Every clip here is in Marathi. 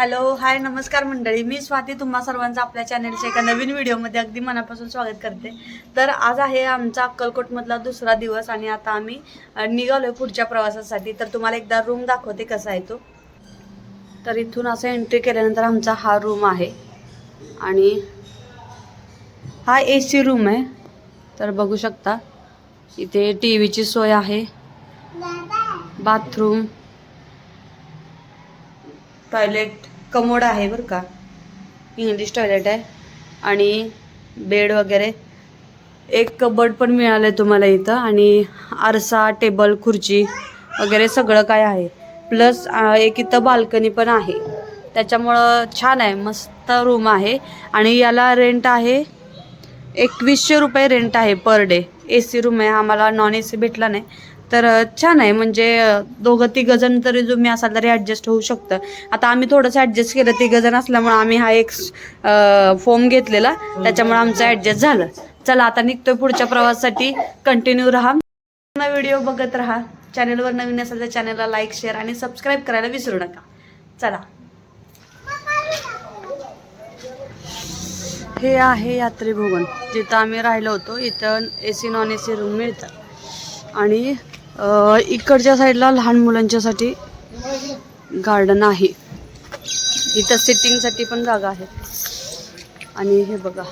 हॅलो हाय नमस्कार मंडळी. मी स्वाती तुम्हा सर्वांचं आपल्या चॅनलच्या एका नवीन व्हिडिओमध्ये अगदी मनापासून स्वागत करते. तर आज आहे आमचा अक्कलकोटमधला दुसरा दिवस आणि आता आम्ही अ, निघालोय पुढच्या प्रवासासाठी. तर तुम्हाला एकदा रूम दाखवते कसा आहे तो. तर इथून असं एंट्री केल्यानंतर आमचा हा रूम आहे. आणि हा ए सी रूम आहे. तर बघू शकता इथे टी व्हीची सोय आहे. बाथरूम टॉयलेट कमोड आहे बरं का. इंग्लिश टॉयलेट आहे. आणि बेड वगैरे. एक कबड पण मिळालं आहे तुम्हाला इथं. आणि आरसा टेबल खुर्ची वगैरे सगळं काय आहे. प्लस एक इथं बाल्कनी पण आहे. त्याच्यामुळं छान आहे. मस्त रूम आहे. आणि याला रेंट आहे. एकवीसशे रुपये रेंट आहे per day A C room आहे. आम्हाला नॉन ए सी भेटला नाही. तर छान आहे. म्हणजे दोघं तिघं जण तरी तुम्ही असाल तरी ॲडजस्ट होऊ शकतं. आता आम्ही थोडंसं ॲडजस्ट केलं. तिघं जण असल्यामुळे आम्ही हा एक फॉर्म घेतलेला. त्याच्यामुळे आमचं ॲडजस्ट झालं. चला आता निघतोय पुढच्या प्रवासासाठी. कंटिन्यू राहा. व्हिडिओ बघत राहा. चॅनलवर नवीन असेल तर चॅनलला लाईक शेअर आणि सबस्क्राईब करायला विसरू नका. चला. हे आहे यात्री जिथं आम्ही राहिलो होतो. इथं A C non A C room मिळतात आणि इकडच्या साईडला लहान मुलांच्यासाठी गार्डन आहे. इथं सिटिंगसाठी पण जागा आहे. आणि हे बघा.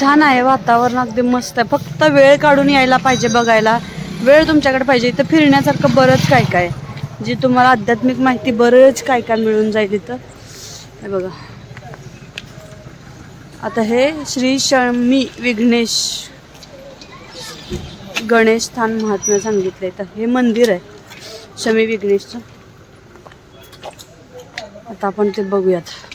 छान आहे वातावरण अगदी मस्त आहे. फक्त वेळ काढून यायला पाहिजे बघायला. वेळ तुमच्याकडे पाहिजे. इथं फिरण्यासारखं बरंच काय काय आहे. जी तुम्हाला आध्यात्मिक माहिती बरंच काय काय मिळून जाईल इथं. हे बघा. आता हे श्री शमी विघ्नेश गणेश स्थान महात्म्य सांगितलंय. तर हे मंदिर आहे शमी विघ्नेशचं. आता आपण ते बघूयात.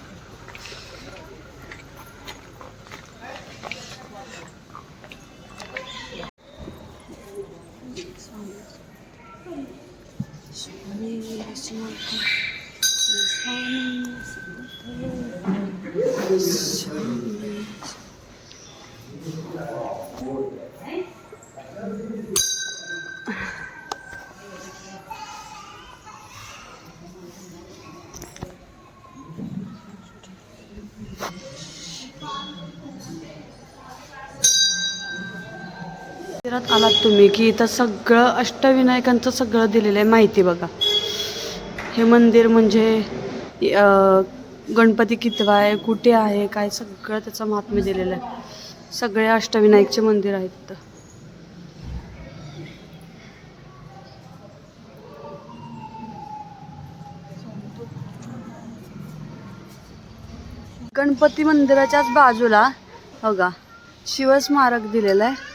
परत आलात तुम्ही की इथं सगळं अष्टविनायकांचं सगळं दिलेलं आहे माहिती बघा. हे मंदिर म्हणजे गणपती कितवा आहे कुठे आहे काय सगळं त्याचं महात्म्य दिलेलं आहे. सगळे अष्टविनायकचे मंदिर आहेत तिथं गणपती मंदिराच्याच बाजूला बघा शिवस्मारक दिलेलं आहे.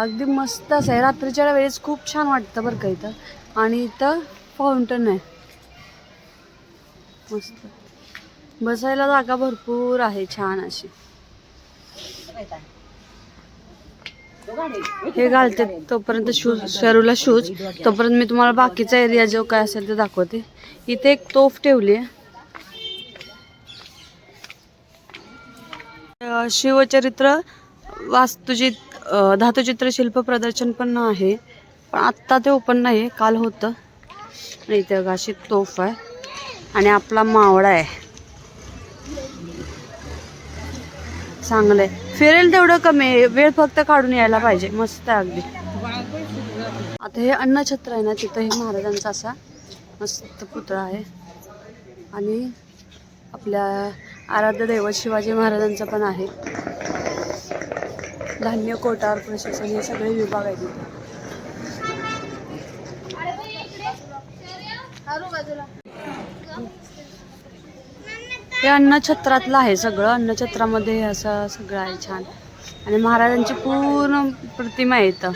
अगदी मस्त असं आहे. रात्रीच्या वेळेस खूप छान वाटतं बरं का इथं. आणि इथं फाउंटन आहे. मस्त. बसायला जागा भरपूर आहे छान अशी. हे घालते तोपर्यंत शूज शरूला शूज तोपर्यंत मी तुम्हाला बाकीचा एरिया जो काय असेल ते दाखवते. इथे एक तोफ ठेवली आहे. शिवचरित्र वास्तुजित अ, धातुचित्र शिल्प प्रदर्शन पण आहे. पण आत्ता ते ओपन नाही आहे काल होतं. आणि इथे बघा तोफ आहे. आणि आपला मावळा आहे. चांगलं आहे फिरेल तेवढं कमी आहे. वेळ फक्त काढून यायला पाहिजे. मस्त आहे अगदी. आता हे अन्नछत्र आहे ना तिथं हे महाराजांचा असा मस्त पुतळा आहे. आणि आपल्या आराध्य दैवत शिवाजी महाराजांचा पण आहे. धान्य कोटार प्रशासन हे सगळे विभाग आहेत हे अन्नछत्रातलं आहे सगळं. अन्नछत्रामध्ये हे असं सगळं आहे छान. आणि महाराजांची पूर्ण प्रतिमा आहे इथं.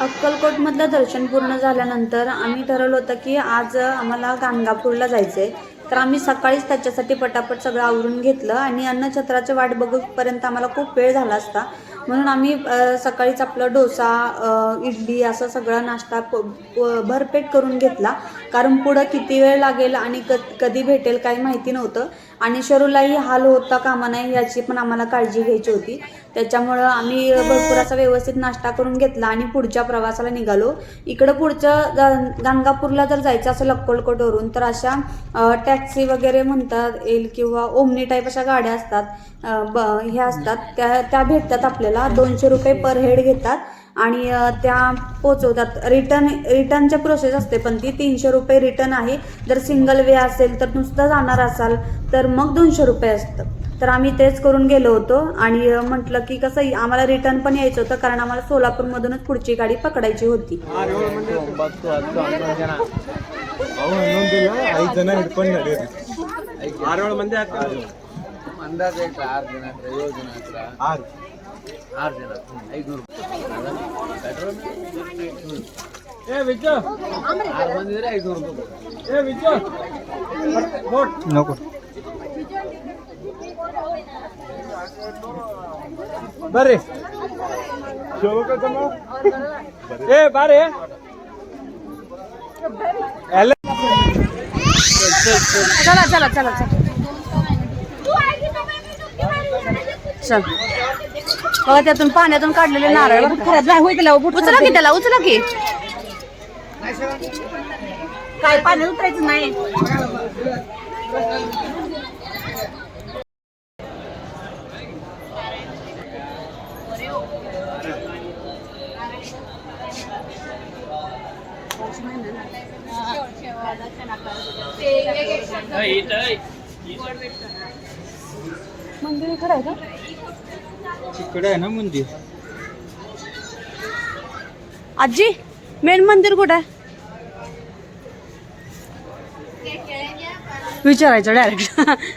अक्कलकोटमधलं दर्शन पूर्ण झाल्यानंतर आम्ही ठरवलं होतं की आज आम्हाला गाणगापूरला जायचं आहे तर आम्ही सकाळीच त्याच्यासाठी पटापट सगळं आवरून घेतलं आणि अन्नछत्राची वाट बघूपर्यंत आम्हाला खूप वेळ झाला असता. म्हणून आम्ही सकाळीच आपलं डोसा इडली असं सगळं नाश्ता प- भरपेट करून घेतला. कारण पुढं किती वेळ लागेल आणि क कधी भेटेल काही माहिती नव्हतं. आणि शरूलाही हाल होता कामा नाही याची पण आम्हाला काळजी घ्यायची होती. त्याच्यामुळं आम्ही भरपूर असा व्यवस्थित नाश्ता करून घेतला आणि पुढच्या प्रवासाला निघालो. इकडं पुढचं गा- गाणगापूरला जर जायचं असेल अक्कलकोटवरून तर अशा टॅक्सी वगैरे म्हणतात येईल किंवा ओमनी टाईप अशा गाड्या असतात ब हे असतात. त्या त्या भेटतात आपल्याला. दोनशे रुपये पर हेड घेतात. आणि त्या पोचवतात. रिटर्न रिटर्नच्या प्रोसेस असते पण ती तीनशे रुपये रिटर्न आहे. जर सिंगल वे असेल तर नुसतं जाणार असाल तर मग दोनशे रुपये असतं तर आम्ही तेच करून गेलो होतो आणि म्हटलं की कसं आम्हाला रिटर्न पण यायचं होतं कारण आम्हाला सोलापूरमधूनच पुढची गाडी पकडायची होती. आरोळ म्हणजे अंदाज एक आठ जण ಆರು ಏಳು ಮಂದಿ ಆಗ್ತಾರೆ ಅಂದಾಜು ಐತ್ರ ಆರು ಜನ ಹತ್ರ ಏಳು ಜನ ಹತ್ರ ಆರು ಆರು ಜನ ಐದುನೂರು ಏ ವಿಜ್ಜು ಆರು ಮಂದಿ ಇದ್ರೆ ಐದುನೂರು ರೂಪಾಯಿ ಏ ವಿಜ್ಜು ನೋಟ್ नको ಬರ್ರಿ ಏ ಬಾರಿ ಎಲ್ಲ चला चला चला चला चल बघा त्यातून पाण्यातून काढलेले नारळ का? उचला की त्याला उचला की. काय पाण्यात उतरायचं नाही. मंदिर इकडे आहे का? इकडे आहे ना मंदिर. आजी मेन मंदिर कुठे आहे? विचारायचं डायरेक्ट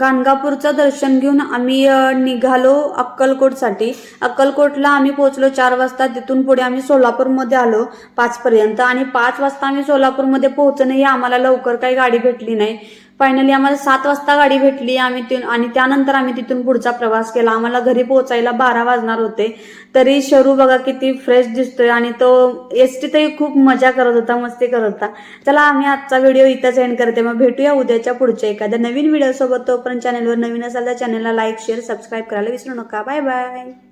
गाणगापूरचं दर्शन घेऊन आम्ही निघालो अक्कलकोटसाठी. अक्कलकोटला आम्ही पोहोचलो चार वाजता. तिथून पुढे आम्ही सोलापूरमध्ये आलो पाचपर्यंत. आणि पाच वाजता आम्ही सोलापूरमध्ये पोहोचणंही आम्हाला लवकर काही गाडी भेटली नाही. फायनली आम्हाला सात वाजता गाडी भेटली. आम्ही तिथून आणि त्यानंतर आम्ही तिथून पुढचा प्रवास केला. आम्हाला घरी पोहोचायला बारा वाजणार होते. तरी शरू बघा किती फ्रेश दिसतोय. आणि तो एस टीतही खूप मजा करत होता मस्ती करत होता. चला आम्ही आजचा व्हिडिओ इथंच एंड करते. मग भेटूया उद्याच्या पुढच्या एखाद्या नवीन व्हिडिओ सोबत. तोपर्यंत चॅनलवर नवीन असाल तर चॅनलला लाईक शेअर सबस्क्राईब करायला विसरू नका. Bye bye